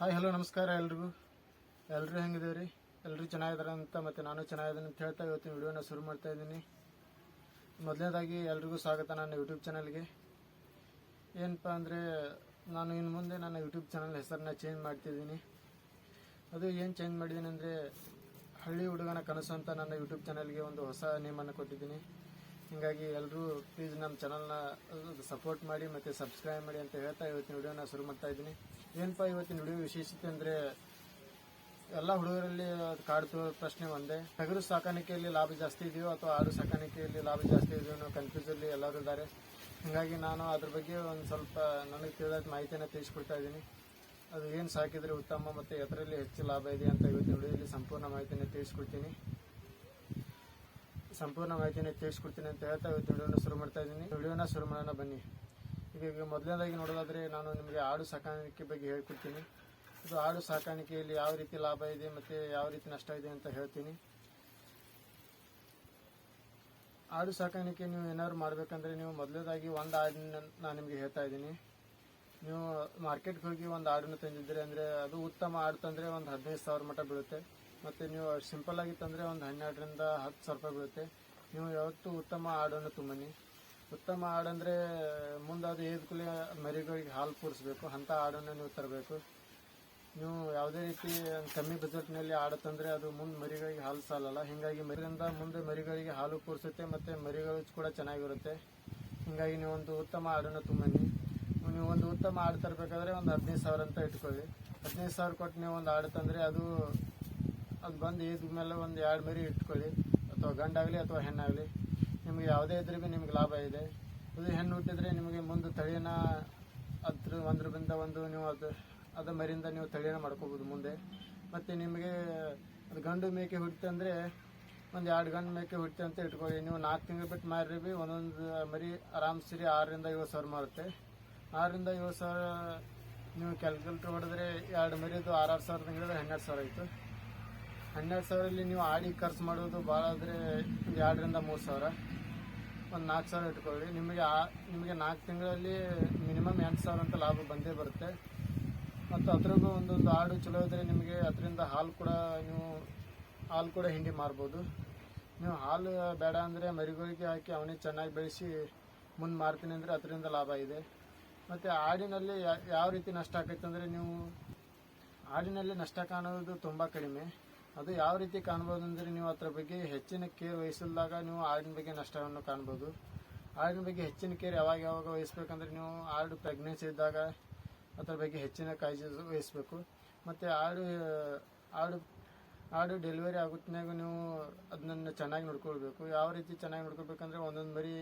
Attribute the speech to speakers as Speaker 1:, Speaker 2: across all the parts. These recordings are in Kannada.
Speaker 1: ಹಾಯ್, ಹಲೋ, ನಮಸ್ಕಾರ ಎಲ್ರಿಗೂ. ಎಲ್ಲರೂ ಹೆಂಗಿದೇವೆ ರೀ ಎಲ್ಲರೂ ಚೆನ್ನಾಗಿದ್ದಾರೆ ಅಂತ ಮತ್ತು ನಾನು ಚೆನ್ನಾಗಿದ್ದೀನಿ ಅಂತ ಹೇಳ್ತಾ ಇವತ್ತಿನ ವಿಡಿಯೋನ ಶುರು ಮಾಡ್ತಾ ಇದ್ದೀನಿ. ಮೊದಲನೇದಾಗಿ ಎಲ್ರಿಗೂ ಸ್ವಾಗತ ನನ್ನ ಯೂಟ್ಯೂಬ್ ಚಾನಲ್ಗೆ ಏನಪ್ಪ ಅಂದರೆ, ನಾನು ಇನ್ನು ಮುಂದೆ ನನ್ನ ಯೂಟ್ಯೂಬ್ ಚಾನಲ್ ಹೆಸರನ್ನ ಚೇಂಜ್ ಮಾಡ್ತಿದ್ದೀನಿ. ಅದು ಏನು ಚೇಂಜ್ ಮಾಡಿದ್ದೀನಿ ಅಂದರೆ, ಹಳ್ಳಿ ಹುಡುಗನ ಕನಸು ಅಂತ ನನ್ನ ಯೂಟ್ಯೂಬ್ ಚಾನಲ್ಗೆ ಒಂದು ಹೊಸ ನೇಮನ್ನು ಕೊಟ್ಟಿದ್ದೀನಿ. ಹೀಗಾಗಿ ಎಲ್ಲರೂ ಪ್ಲೀಸ್ ನಮ್ಮ ಚಾನಲ್ನ ಸಪೋರ್ಟ್ ಮಾಡಿ ಮತ್ತು ಸಬ್ಸ್ಕ್ರೈಬ್ ಮಾಡಿ ಅಂತ ಹೇಳ್ತಾ ಇವತ್ತಿನ ವಿಡಿಯೋನ ಶುರು ಮಾಡ್ತಾ ಇದ್ದೀನಿ. ಏನಪ್ಪ ಇವತ್ತಿನ ವಿಡಿಯೋ ವಿಶೇಷತೆ ಅಂದರೆ ಎಲ್ಲ ಹುಡುಗರಲ್ಲಿ ಕಾಡ್ತಿರೋ ಪ್ರಶ್ನೆ ಒಂದೇ. ಟಗರು ಸಾಕಾಣಿಕೆಯಲ್ಲಿ ಲಾಭ ಜಾಸ್ತಿ ಇದೆಯೋ ಅಥವಾ ಆಡು ಸಾಕಾಣಿಕೆಯಲ್ಲಿ ಲಾಭ ಜಾಸ್ತಿ ಇದೆಯೋ ಅನ್ನೋ ಕನ್ಫ್ಯೂಸಲ್ಲಿ ಎಲ್ಲರೂ ಇದ್ದಾರೆ. ಹೀಗಾಗಿ ನಾನು ಅದ್ರ ಬಗ್ಗೆ ಒಂದು ಸ್ವಲ್ಪ ನನಗೆ ತಿಳಿದ ಮಾಹಿತಿಯನ್ನು ತಿಳಿಸ್ಕೊಡ್ತಾ ಇದ್ದೀನಿ. ಅದು ಏನು ಸಾಕಿದರೆ ಉತ್ತಮ ಮತ್ತು ಎದರಲ್ಲಿ ಹೆಚ್ಚು ಲಾಭ ಇದೆ ಅಂತ ಇವತ್ತಿನ ವಿಡಿಯೋದಲ್ಲಿ ಸಂಪೂರ್ಣ ಮಾಹಿತಿಯನ್ನು ತಿಳಿಸ್ಕೊಡ್ತೀನಿ. ಸಂಪೂರ್ಣ ಮಾಹಿತಿಯನ್ನು ತಿಳಿಸ್ಕೊಡ್ತೀನಿ ಅಂತ ಹೇಳ್ತಾ ಇವತ್ತು ವಿಡಿಯೋನ ಶುರು ಮಾಡ್ತಾ ಇದ್ದೀನಿ. ವಿಡಿಯೋನ ಶುರು ಮಾಡೋಣ ಬನ್ನಿ. ಈಗ ಮೊದಲನೇದಾಗಿ ನೋಡೋದಾದ್ರೆ ನಾನು ನಿಮಗೆ ಆಡು ಸಾಕಾಣಿಕೆ ಬಗ್ಗೆ ಹೇಳ್ಕೊಡ್ತೀನಿ. ಇದು ಆಡು ಸಾಕಾಣಿಕೆಯಲ್ಲಿ ಯಾವ ರೀತಿ ಲಾಭ ಇದೆ ಮತ್ತು ಯಾವ ರೀತಿ ನಷ್ಟ ಇದೆ ಅಂತ ಹೇಳ್ತೀನಿ. ಆಡು ಸಾಕಾಣಿಕೆ ನೀವು ಏನಾದ್ರು ಮಾಡಬೇಕಂದ್ರೆ ನೀವು ಮೊದಲನೇದಾಗಿ ಒಂದು ಆಡಿನ ನಾನು ನಿಮಗೆ ಹೇಳ್ತಾ ಇದ್ದೀನಿ. ನೀವು ಮಾರ್ಕೆಟ್ಗೆ ಹೋಗಿ ಒಂದು ಆಡನ್ನು ತಂದಿದ್ದೀರಿ ಅಂದರೆ ಅದು ಉತ್ತಮ ಆಡು ತಂದರೆ ಒಂದು ಹದಿನೈದು ಸಾವಿರ ಮಟ್ಟ ಬೀಳುತ್ತೆ. ಮತ್ತು ನೀವು ಸಿಂಪಲ್ ತಂದರೆ ಒಂದು ಹನ್ನೆರಡರಿಂದ ಹತ್ತು ಸಾವಿರ ರೂಪಾಯಿ ಬೀಳುತ್ತೆ. ನೀವು ಯಾವತ್ತೂ ಉತ್ತಮ ಆಡನ್ನು ತುಂಬನಿ. ಉತ್ತಮ ಹಾಡಂದರೆ ಮುಂದೆ ಅದು ಏದ್ಕೂಲೆ ಮರಿಗಳಿಗೆ ಹಾಲು ಕೂರಿಸ್ಬೇಕು ಅಂಥ ಹಾಡನ್ನು ನೀವು ತರಬೇಕು. ನೀವು ಯಾವುದೇ ರೀತಿ ಕಮ್ಮಿ ಬಜೆಟ್ನಲ್ಲಿ ಹಾಡು ತಂದರೆ ಅದು ಮುಂದೆ ಮರಿಗಳಿಗೆ ಹಾಲು ಸಾಲಲ್ಲ. ಹೀಗಾಗಿ ಮರಿಯಿಂದ ಮುಂದೆ ಮರಿಗಳಿಗೆ ಹಾಲು ಕೂರಿಸುತ್ತೆ ಮತ್ತು ಮರಿಗಳು ಕೂಡ ಚೆನ್ನಾಗಿರುತ್ತೆ. ಹೀಗಾಗಿ ನೀವು ಒಂದು ಉತ್ತಮ ಹಾಡನ್ನು ತುಂಬನಿ. ನೀವು ಒಂದು ಉತ್ತಮ ಹಾಡು ತರಬೇಕಾದ್ರೆ ಒಂದು ಹದಿನೈದು ಸಾವಿರ ಅಂತ ಇಟ್ಕೊಳ್ಳಿ. ಹದಿನೈದು ಸಾವಿರ ಕೊಟ್ಟು ನೀವು ಒಂದು ಹಾಡು ತಂದರೆ ಅದು ಅದು ಬಂದು ಮೇಲೆ ಒಂದು ಎರಡು ಮರಿ ಇಟ್ಕೊಳ್ಳಿ, ಅಥವಾ ಗಂಡಾಗಲಿ ಅಥವಾ ಹೆಣ್ಣಾಗಲಿ, ನಿಮಗೆ ಯಾವುದೇ ಇದ್ರೆ ಭೀ ನಿಮ್ಗೆ ಲಾಭ ಇದೆ. ಅದು ಹೆಣ್ಣು ಹುಟ್ಟಿದ್ರೆ ನಿಮಗೆ ಮುಂದೆ ತಳಿನ ಅದ್ರ ಒಂದ್ರಿಂದ ಒಂದು ನೀವು ಅದು, ಅದ ಮರಿಯಿಂದ ನೀವು ತಳಿನ ಮಾಡ್ಕೋಬೋದು ಮುಂದೆ. ಮತ್ತು ನಿಮಗೆ ಅದು ಗಂಡು ಮೇಕೆ ಹುಟ್ಟಿತಂದರೆ ಒಂದು ಎರಡು ಗಂಡು ಮೇಕೆ ಹುಟ್ಟಿ ಅಂತ ಇಟ್ಕೊಳ್ಳಿ. ನೀವು ನಾಲ್ಕು ತಿಂಗಳು ಬಿಟ್ಟು ಮಾರಿ ಭೀ ಒಂದೊಂದು ಮರಿ ಆರಾಮ್ ಸರಿ ಆರರಿಂದ ಏಳು ಸಾವಿರ ಮಾರುತ್ತೆ. ಆರರಿಂದ ಏಳು ಸಾವಿರ ನೀವು ಕ್ಯಾಲ್ಕುಲೇಟ್ರ್ ಹೊಡೆದ್ರೆ ಎರಡು ಮರಿದು ಆರಾರು ಸಾವಿರ ತಿಂಗಳಿದ್ರೆ ಹನ್ನೆರಡು ಸಾವಿರ ಆಯಿತು. ಹನ್ನೆರಡು ಸಾವಿರಲ್ಲಿ ನೀವು ಆಡಿ ಖರ್ಚು ಮಾಡೋದು ಭಾಳ ಆದರೆ ಒಂದು ಎರಡರಿಂದ ಮೂರು ಸಾವಿರ. ಒಂದು ನಾಲ್ಕು ಸಾವಿರ ಇಟ್ಕೊಳ್ಳಿ. ನಿಮಗೆ ಆ, ನಿಮಗೆ ನಾಲ್ಕು ತಿಂಗಳಲ್ಲಿ ಮಿನಿಮಮ್ ಎಂಟು ಸಾವಿರ ಅಂತ ಲಾಭ ಬಂದೇ ಬರುತ್ತೆ. ಮತ್ತು ಅದ್ರಾಗೂ ಒಂದೊಂದು ಆಡು ಚಲೋ ಇದ್ದರೆ ನಿಮಗೆ ಅದರಿಂದ ಹಾಲು ಕೂಡ ನೀವು, ಹಾಲು ಕೂಡ ಹಿಂಡಿ ಮಾರ್ಬೋದು. ನೀವು ಹಾಲು ಬೇಡ ಅಂದರೆ ಮರಿಗಳಿಗೆ ಹಾಕಿ ಅವನಿಗೆ ಚೆನ್ನಾಗಿ ಬೆಳೆಸಿ ಮುಂದೆ ಮಾರ್ತೀನಿ ಅಂದರೆ ಅದರಿಂದ ಲಾಭ ಇದೆ. ಮತ್ತು ಆಡಿನಲ್ಲಿ ಯಾವ ರೀತಿ ನಷ್ಟ ಆಕೈತೆ ಅಂದರೆ ನೀವು ಆಡಿನಲ್ಲಿ ನಷ್ಟ ಕಾಣೋದು ತುಂಬ ಕಡಿಮೆ. ಅದು ಯಾವ ರೀತಿ ಕಾಣ್ಬೋದು ಅಂದರೆ ನೀವು ಅದ್ರ ಬಗ್ಗೆ ಹೆಚ್ಚಿನ ಕೇರ್ ವಹಿಸಿದಾಗ ನೀವು ಹಾಡಿನ ಬಗ್ಗೆ ನಷ್ಟವನ್ನು ಕಾಣ್ಬೋದು. ಹಾಡಿನ ಬಗ್ಗೆ ಹೆಚ್ಚಿನ ಕೇರ್ ಯಾವಾಗ ಯಾವಾಗ ವಹಿಸ್ಬೇಕಂದ್ರೆ ನೀವು ಹಾಡು ಪ್ರೆಗ್ನೆನ್ಸಿ ಇದ್ದಾಗ ಅದ್ರ ಬಗ್ಗೆ ಹೆಚ್ಚಿನ ಕಾಳಜಿ ವಹಿಸ್ಬೇಕು. ಮತ್ತು ಆಡು ಆಡು ಆಡು ಡೆಲಿವರಿ ಆಗುತ್ತಾಗ ನೀವು ಅದನ್ನ ಚೆನ್ನಾಗಿ ನೋಡ್ಕೊಳ್ಬೇಕು. ಯಾವ ರೀತಿ ಚೆನ್ನಾಗಿ ನೋಡ್ಕೊಳ್ಬೇಕಂದ್ರೆ ಒಂದೊಂದು ಮರಿ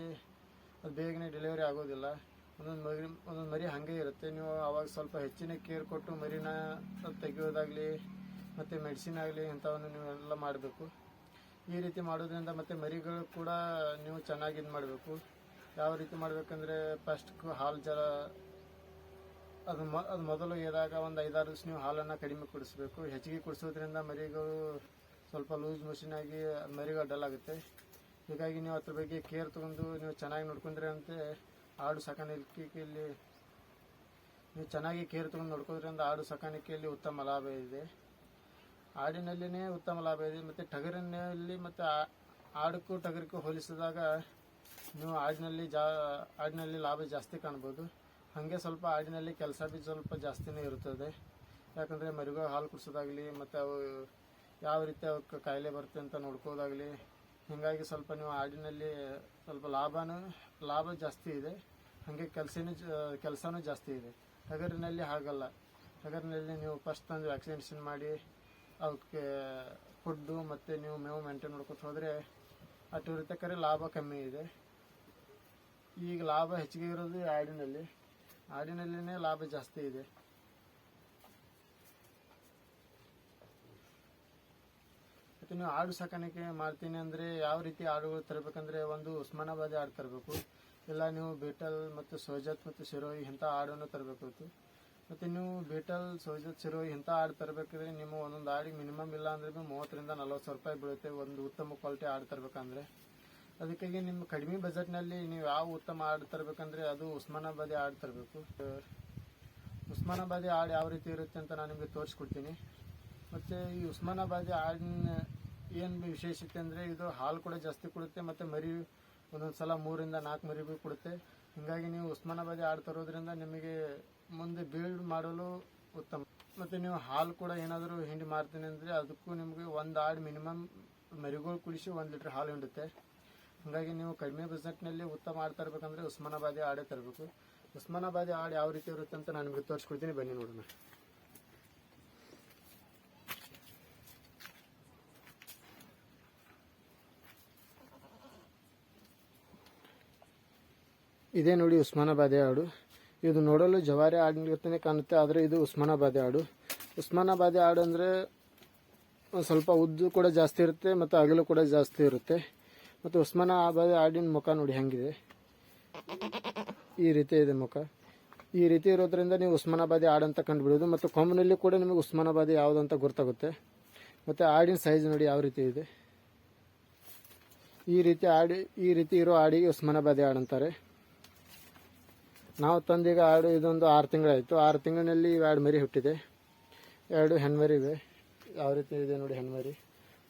Speaker 1: ಅದು ಬೇಗನೆ ಡೆಲಿವರಿ ಆಗೋದಿಲ್ಲ. ಒಂದೊಂದು ಮರಿ ಒಂದೊಂದು ಮರಿ ಹಾಗೆ ಇರುತ್ತೆ. ನೀವು ಅವಾಗ ಸ್ವಲ್ಪ ಹೆಚ್ಚಿನ ಕೇರ್ ಕೊಟ್ಟು ಮರಿನ ತೆಗೆಯೋದಾಗಲಿ ಮತ್ತು ಮೆಡಿಸಿನ್ ಆಗಲಿ ಇಂಥವನ್ನು ಎಲ್ಲ ಮಾಡಬೇಕು. ಈ ರೀತಿ ಮಾಡೋದ್ರಿಂದ ಮತ್ತು ಮರಿಗಳು ಕೂಡ ನೀವು ಚೆನ್ನಾಗಿ ಇದು ಮಾಡಬೇಕು. ಯಾವ ರೀತಿ ಮಾಡಬೇಕಂದ್ರೆ ಫಸ್ಟ್ ಹಾಲು ಜಲ ಅದು ಮ, ಅದು ಮೊದಲು ಎದಾಗ ಒಂದು ಐದಾರು ದಿವಸ ನೀವು ಹಾಲನ್ನು ಕಡಿಮೆ ಕುಡಿಸ್ಬೇಕು. ಹೆಚ್ಚಿಗೆ ಕುಡಿಸೋದ್ರಿಂದ ಮರಿಗಳು ಸ್ವಲ್ಪ ಲೂಸ್ ಮಷಿನ್ ಆಗಿ ಮರಿಗಳು ಡಲ್ ಆಗುತ್ತೆ. ಹೀಗಾಗಿ ನೀವು ಅದ್ರ ಬಗ್ಗೆ ಕೇರ್ ತಗೊಂಡು ನೀವು ಚೆನ್ನಾಗಿ ನೋಡ್ಕೊಂಡ್ರೆ ಅಂತೆ ಆಡು ಸಾಕಾಣಿಕೆಯಲ್ಲಿ ನೀವು ಚೆನ್ನಾಗಿ ಕೇರ್ ತೊಗೊಂಡು ನೋಡ್ಕೋದ್ರಿಂದ ಆಡು ಸಾಕಾಣಿಕೆಯಲ್ಲಿ ಉತ್ತಮ ಲಾಭ ಇದೆ. ಆಡಿನಲ್ಲಿನೇ ಉತ್ತಮ ಲಾಭ ಇದೆ. ಮತ್ತು ಟಗರಿನಲ್ಲಿ ಮತ್ತು ಆಡಕ್ಕೂ ಟಗರಿಗೂ ಹೋಲಿಸಿದಾಗ ನೀವು ಆಡಿನಲ್ಲಿ ಜಾ ಆಡಿನಲ್ಲಿ ಲಾಭ ಜಾಸ್ತಿ ಕಾಣ್ಬೋದು. ಹಾಗೆ ಸ್ವಲ್ಪ ಆಡಿನಲ್ಲಿ ಕೆಲಸ ಬಿ ಸ್ವಲ್ಪ ಜಾಸ್ತಿನೇ ಇರುತ್ತದೆ. ಯಾಕಂದರೆ ಮರಿಗಳು ಹಾಲು ಕುಡಿಸೋದಾಗಲಿ, ಮತ್ತು ಅವು ಯಾವ ರೀತಿ ಅವಕ್ಕೆ ಕಾಯಿಲೆ ಬರುತ್ತೆ ಅಂತ ನೋಡ್ಕೋದಾಗಲಿ, ಹೀಗಾಗಿ ಸ್ವಲ್ಪ ನೀವು ಆಡಿನಲ್ಲಿ ಸ್ವಲ್ಪ ಲಾಭನೂ, ಲಾಭ ಜಾಸ್ತಿ ಇದೆ. ಹಾಗೆ ಕೆಲಸನೂ ಕೆಲಸನೂ ಜಾಸ್ತಿ ಇದೆ. ಟಗರಿನಲ್ಲಿ ಹಾಗಲ್ಲ. ಟಗರಿನಲ್ಲಿ ನೀವು ಫಸ್ಟ್ ತಂದು ವ್ಯಾಕ್ಸಿನೇಷನ್ ಮಾಡಿ ಅವಕ್ಕೆ ಫುಡ್ಡು ಮತ್ತು ನೀವು ಮೇವು ಮೇಂಟೈನ್ ಮಾಡ್ಕೊತ ಹೋದರೆ ಅಷ್ಟು ಇರತಕ್ಕರೆ ಲಾಭ ಕಮ್ಮಿ ಇದೆ. ಈಗ ಲಾಭ ಹೆಚ್ಚಿಗೆ ಇರೋದು ಆಡಿನಲ್ಲಿ. ಆಡಿನಲ್ಲಿನೇ ಲಾಭ ಜಾಸ್ತಿ ಇದೆ. ಮತ್ತು ನೀವು ಆಡು ಸಾಕಾಣಿಕೆ ಮಾಡ್ತೀನಿ ಅಂದರೆ ಯಾವ ರೀತಿ ಆಡುಗಳು ತರಬೇಕಂದ್ರೆ ಒಂದು ಉಸ್ಮಾನಾಬಾದಿ ಆಡು ತರಬೇಕು. ಇಲ್ಲ ನೀವು ಬೀಟಲ್ ಮತ್ತು ಸೋಜತ್ ಮತ್ತು ಶಿರೋಯಿ ಇಂಥ ಆಡನ್ನು ತರಬೇಕು ಮತ್ತು ನೀವು ಬೀಟಲ್ ಸೋಜತ್ ಶಿರೋಯಿ ಇಂಥ ಹಾಡು ತರಬೇಕಿದ್ರೆ ನಿಮ್ಮ ಒಂದೊಂದು ಆಡಿಗೆ ಮಿನಿಮಮ್ ಇಲ್ಲ ಅಂದ್ರೆ ಬಿ ಮೂವತ್ತರಿಂದ ನಲ್ವತ್ತು ಸಾವಿರ ರೂಪಾಯಿ ಬೀಳುತ್ತೆ ಒಂದು ಉತ್ತಮ ಕ್ವಾಲಿಟಿ ಹಾಡು ತರಬೇಕಂದ್ರೆ. ಅದಕ್ಕಾಗಿ ನಿಮ್ಮ ಕಡಿಮೆ ಬಜೆಟ್ನಲ್ಲಿ ನೀವು ಯಾವ ಉತ್ತಮ ಹಾಡು ತರಬೇಕಂದ್ರೆ ಅದು ಉಸ್ಮಾನಾಬಾದಿ ಹಾಡು ತರಬೇಕು. ಉಸ್ಮಾನಾಬಾದಿ ಹಾಡು ಯಾವ ರೀತಿ ಇರುತ್ತೆ ಅಂತ ನಾನು ನಿಮಗೆ ತೋರಿಸ್ಕೊಡ್ತೀನಿ. ಮತ್ತು ಈ ಉಸ್ಮಾನಾಬಾದಿ ಹಾಡಿನ ಏನು ವಿಶೇಷತೆ ಅಂದರೆ ಇದು ಹಾಲು ಕೂಡ ಜಾಸ್ತಿ ಕೊಡುತ್ತೆ ಮತ್ತು ಮರಿ ಒಂದೊಂದು ಸಲ ಮೂರಿಂದ ನಾಲ್ಕು ಮರಿಗೂ ಕೊಡುತ್ತೆ. ಹೀಗಾಗಿ ನೀವು ಉಸ್ಮಾನಾಬಾದಿ ಹಾಡು ತರೋದ್ರಿಂದ ನಿಮಗೆ ಮುಂದೆ ಬಿಲ್ಡ್ ಮಾಡಲು ಉತ್ತಮ. ಮತ್ತು ನೀವು ಹಾಲು ಕೂಡ ಏನಾದರೂ ಹಿಂಡಿ ಮಾರ್ತೀನಿ ಅಂದರೆ ಅದಕ್ಕೂ ನಿಮಗೆ ಒಂದು ಆಡು ಮಿನಿಮಮ್ ಮರಿಗಳು ಕುಡಿಸಿ ಒಂದು ಲೀಟ್ರ್ ಹಾಲು ಹಿಂಡುತ್ತೆ. ಹಾಗಾಗಿ ನೀವು ಕಡಿಮೆ ಬಜೆಟ್ನಲ್ಲಿ ಉತ್ತಮ ಆಡು ತರಬೇಕಂದ್ರೆ ಉಸ್ಮಾನಾಬಾದಿ ಆಡೇ ತರಬೇಕು. ಉಸ್ಮಾನಾಬಾದಿ ಆಡು ಯಾವ ರೀತಿ ಇರುತ್ತೆ ಅಂತ ನಾನು ನಿಮಗೆ ತೋರಿಸ್ಕೊಡ್ತೀನಿ, ಬನ್ನಿ ನೋಡೋಣ. ಇದೇ ನೋಡಿ ಉಸ್ಮಾನಾಬಾದಿ ಆಡು. ಇದು ನೋಡಲು ಜವಾರಿ ಆಡಿನಂತೆ ಕಾಣುತ್ತೆ, ಆದರೆ ಇದು ಉಸ್ಮಾನಾಬಾದಿ ಆಡು ಉಸ್ಮಾನಾಬಾದಿ ಆಡು ಅಂದರೆ ಸ್ವಲ್ಪ ಉದ್ದು ಕೂಡ ಜಾಸ್ತಿ ಇರುತ್ತೆ ಮತ್ತು ಅಗಲು ಕೂಡ ಜಾಸ್ತಿ ಇರುತ್ತೆ. ಮತ್ತು ಉಸ್ಮಾನಾಬಾದಿ ಆಡಿನ ಮುಖ ನೋಡಿ ಹೆಂಗಿದೆ? ಈ ರೀತಿ ಇದೆ ಮುಖ. ಈ ರೀತಿ ಇರೋದ್ರಿಂದ ನೀವು ಉಸ್ಮಾನಾಬಾದಿ ಆಡು ಅಂತ ಕಂಡುಬಿಡೋದು, ಮತ್ತು ಕೊಂಬಿನಲ್ಲಿ ಕೂಡ ನಿಮಗೆ ಉಸ್ಮಾನಾಬಾದಿ ಯಾವುದು ಅಂತ ಗೊತ್ತಾಗುತ್ತೆ ಮತ್ತು ಹಾಡಿನ ಸೈಜ್ ನೋಡಿ ಯಾವ ರೀತಿ ಇದೆ? ಈ ರೀತಿ ಆಡಿ ಈ ರೀತಿ ಇರೋ ಹಾಡಿಗೆ ಉಸ್ಮಾನಾಬಾದಿ ಆಡು ಅಂತಾರೆ. ನಾವು ತಂದೀಗ ಆಡು ಇದೊಂದು ಆರು ತಿಂಗಳಾಯಿತು. ಆರು ತಿಂಗಳಿನಲ್ಲಿ ಎರಡು ಮರಿ ಹುಟ್ಟಿದೆ. ಎರಡು ಹೆಣ್ಮರಿ ಇವೆ. ಯಾವ ರೀತಿ ಇದೆ ನೋಡಿ ಹೆಣ್ಮರಿ.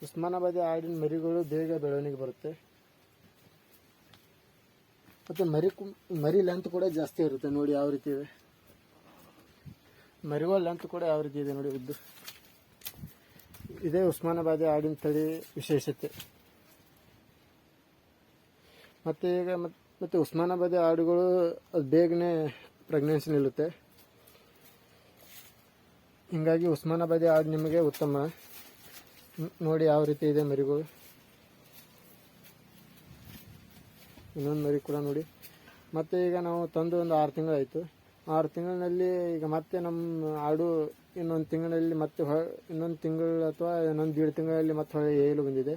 Speaker 1: ಉಸ್ಮಾನಾಬಾದಿ ಆಡಿನ ಮರಿಗಳು ಬೇಗ ಬೆಳವಣಿಗೆ ಬರುತ್ತೆ. ಮತ್ತು ಮರಿ ಮರಿ ಲೆಂತ್ ಕೂಡ ಜಾಸ್ತಿ ಇರುತ್ತೆ ನೋಡಿ ಯಾವ ರೀತಿ ಇದೆ. ಮರಿಗಳ ಲೆಂತ್ ಕೂಡ ಯಾವ ರೀತಿ ಇದೆ ನೋಡಿ ಉದ್ದು. ಇದೇ ಉಸ್ಮಾನಾಬಾದಿ ಆಡಿನ ತಳಿ ವಿಶೇಷತೆ. ಮತ್ತು ಈಗ ಮತ್- ಮತ್ತು ಉಸ್ಮಾನಾಬಾದಿ ಆಡುಗಳು ಅದು ಬೇಗನೆ ಪ್ರೆಗ್ನೆನ್ಸಿ ನಿಲ್ಲುತ್ತೆ. ಹೀಗಾಗಿ ಉಸ್ಮಾನಾಬಾದಿ ಆಡು ನಿಮಗೆ ಉತ್ತಮ. ನೋಡಿ ಯಾವ ರೀತಿ ಇದೆ ಮರಿಗಳು. ಇನ್ನೊಂದು ಮರಿ ಕೂಡ ನೋಡಿ. ಮತ್ತೆ ಈಗ ನಾವು ತಂದು ಒಂದು ಆರು ತಿಂಗಳಾಯಿತು ಆರು ತಿಂಗಳಿನಲ್ಲಿ ಈಗ ಮತ್ತೆ ನಮ್ಮ ಆಡು ಇನ್ನೊಂದು ತಿಂಗಳಲ್ಲಿ ಮತ್ತೆ ಹೊ ಇನ್ನೊಂದು ತಿಂಗಳು ಅಥವಾ ಇನ್ನೊಂದು ದೀಡ್ ತಿಂಗಳಲ್ಲಿ ಮತ್ತೆ ಹೊಳೆ ಏಳು ಬಂದಿದೆ.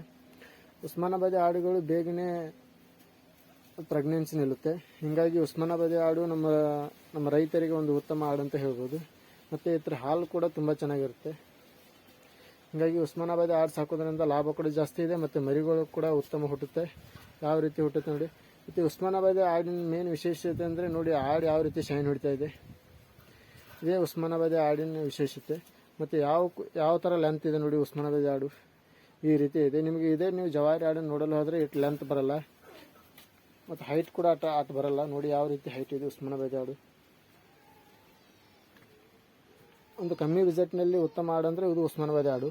Speaker 1: ಉಸ್ಮಾನಾಬಾದಿ ಆಡುಗಳು ಬೇಗನೆ ಪ್ರೆಗ್ನೆನ್ಸಿ ನಿಲ್ಲುತ್ತೆ. ಹೀಗಾಗಿ ಉಸ್ಮಾನಾಬಾದಿ ಆಡು ನಮ್ಮ ನಮ್ಮ ರೈತರಿಗೆ ಒಂದು ಉತ್ತಮ ಹಾಡು ಅಂತ ಹೇಳ್ಬೋದು. ಮತ್ತು ಇದ್ರ ಹಾಲು ಕೂಡ ತುಂಬ ಚೆನ್ನಾಗಿರುತ್ತೆ. ಹೀಗಾಗಿ ಉಸ್ಮಾನಾಬಾದಿ ಹಾಡು ಸಾಕೋದ್ರಿಂದ ಲಾಭ ಕೂಡ ಜಾಸ್ತಿ ಇದೆ ಮತ್ತು ಮರಿಗಳು ಕೂಡ ಉತ್ತಮ ಹುಟ್ಟುತ್ತೆ. ಯಾವ ರೀತಿ ಹುಟ್ಟುತ್ತೆ ನೋಡಿ. ಮತ್ತು ಉಸ್ಮಾನಾಬಾದಿ ಹಾಡಿನ ಮೇನ್ ವಿಶೇಷತೆ ಅಂದರೆ ನೋಡಿ ಹಾಡು ಯಾವ ರೀತಿ ಶೈನ್ ಹೊಡಿತಾ ಇದೆ. ಇದೇ ಉಸ್ಮಾನಾಬಾದಿ ಹಾಡಿನ ವಿಶೇಷತೆ. ಮತ್ತು ಯಾವ ಯಾವ ಥರ ಲೆಂತ್ ಇದೆ ನೋಡಿ ಉಸ್ಮಾನಾಬಾದಿ ಆಡು ಈ ರೀತಿ ಇದೆ. ನಿಮಗೆ ಇದೇ ನೀವು ಜವಾರಿ ಹಾಡನ್ನು ನೋಡಲು ಹೋದರೆ ಇಟ್ಟು ಲೆಂತ್ ಬರಲ್ಲ. ಮತ್ತು ಹೈಟ್ ಕೂಡ ಆಟ ಆಟ ಬರಲ್ಲ. ನೋಡಿ ಯಾವ ರೀತಿ ಹೈಟ್ ಇದೆ ಉಸ್ಮಾನ ಆಡು. ಒಂದು ಕಮ್ಮಿ ವಿಸಿಟ್ನಲ್ಲಿ ಉತ್ತಮ ಆಡು ಅಂದರೆ ಇದು ಉಸ್ಮಾನಾಬಾದಿ ಆಡು.